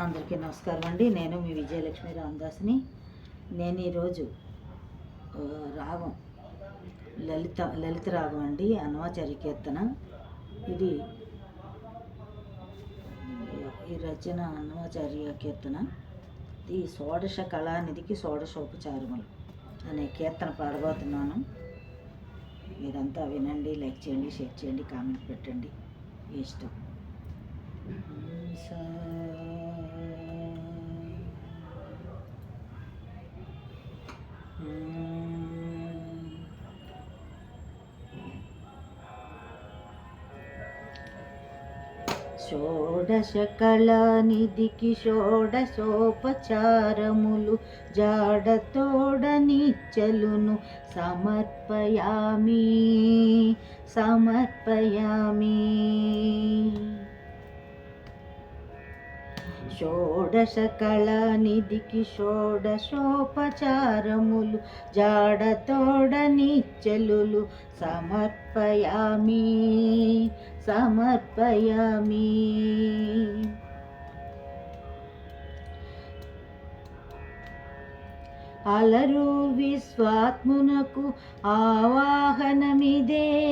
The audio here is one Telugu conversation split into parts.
అందరికీ నమస్కారం అండి. నేను మీ విజయలక్ష్మి రామదాస్ని. నేను ఈరోజు రాగం లలిత లలిత రాగం అండి. అన్నమాచార్య కీర్తన ఇది ఈ రచన అన్నమాచార్య కీర్తన ఈ షోడశ కళానిధికి షోడశోపచారములు అనే కీర్తన పాడబోతున్నాను. మీరంతా వినండి లైక్ చేయండి షేర్ చేయండి కామెంట్ పెట్టండి. ఇష్టం? సా షోడశోపచారములు జాడతోడనిచ్చలును సమర్పయామి సమర్పయామి. షోడశ కళానిధికి షోడశోపచారములు జాడతోడ నిచ్చలులు సమర్పయామి సమర్పయామి. అలరు విశ్వాత్మునకు ఆవాహనమిదే.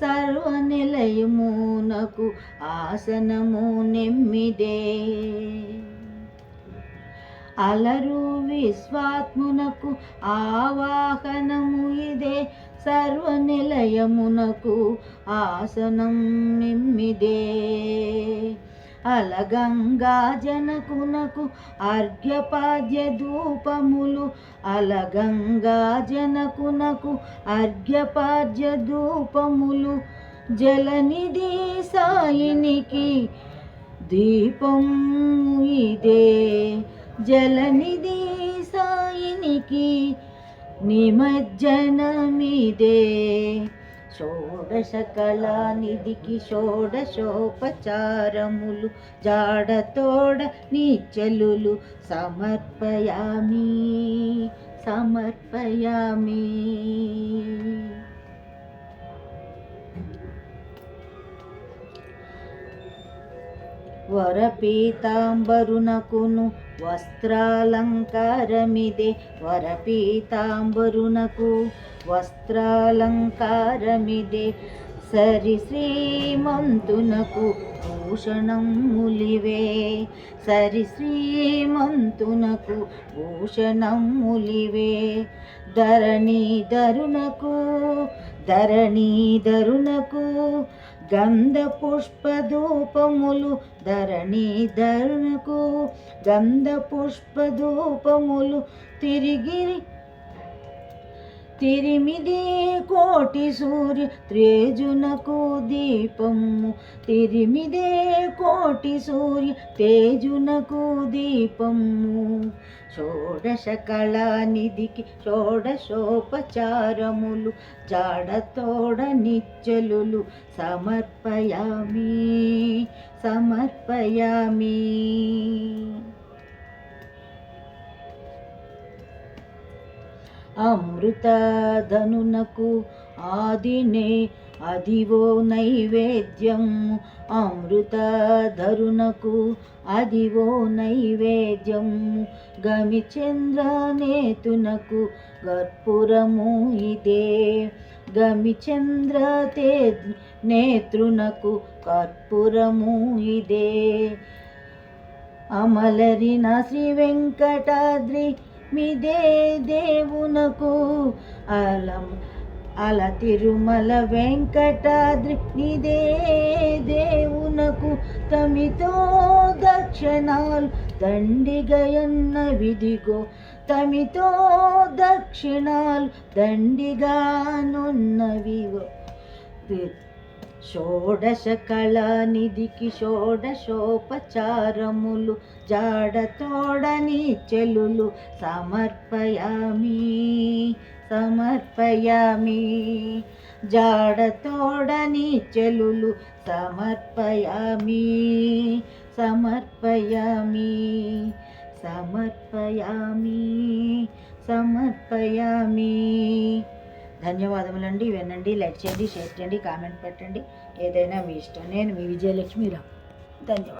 సర్వనిలయమునకు ఆసనము నెమ్మిదే. అలరు విశ్వాత్మునకు ఆవాహనము ఇదే. సర్వనిలయమునకు ఆసనం నిమ్మిదే. అలగంగా జనకునకు అర్ఘ్యపాద్య ధూపములు. అలగంగా జనకునకు అర్ఘ్యపాద్య ధూపములు. జలనిధి సాయినికి దీపం ఇదే. జలనిధి సాయినికి నిమజ్జనమిదే. షోడశ కళానిధికి షోడశోపచారములు జాడతోడ నీచలులు సమర్పయామి సమర్పయామి. వరపీతాంబరునకును వస్త్రాలంకారమిదే. వరపీతాంబరునకు వస్త్రాలంకారమిదే. సరి శ్రీమంతునకు భూషణములివే. సరి శ్రీమంతునకు భూషణములివే. ధరణీధరునకు ధరణీధరునకు గంధ పుష్పధూపములు ధరణీధరునకు గంధ పుష్పధూపములు తిరిగి తిరిమిది కోటి సూర్య త్రేజునకు దీపము. తిరిమిదే కోటి సూర్య తేజునకు దీపము. షోడశ కళానిధికి షోడశోపచారములు జాడతోడ నిచ్చలులు సమర్పయామి సమర్పయామి. అమృతధనునకు ఆదినే అదివో నైవేద్యం. అమృతధరునకు అదివో నైవేద్యం. గమిచంద్రనేతునకు కర్పూరము ఇదే. గమిచంద్ర తే నేత్రునకు కర్పూరము ఇదే. అమలరిన శ్రీ వెంకటాద్రి మిదే దేవునకు అలం. అల తిరుమల వెంకటాద్రి నిదే దేవునకు తమితో దక్షిణాలు. దండిగయన్న విధిగో తమితో దక్షిణాలు. దండిగానున్నవిగో షోడశ కళానిధికి షోడశోపచారములు జాడతోడని చెలులు సమర్పయామి సమర్పయామి. జాడతోడని చెలులు సమర్పయామి సమర్పయామి సమర్పయామి సమర్పయామి. ధన్యవాదములండి. వినండి లైక్ చేయండి షేర్ చేయండి కామెంట్ పెట్టండి. ఏదైనా మీ ఇష్టం. నేను మీ విజయలక్ష్మి రావు ధన్యవాదాలు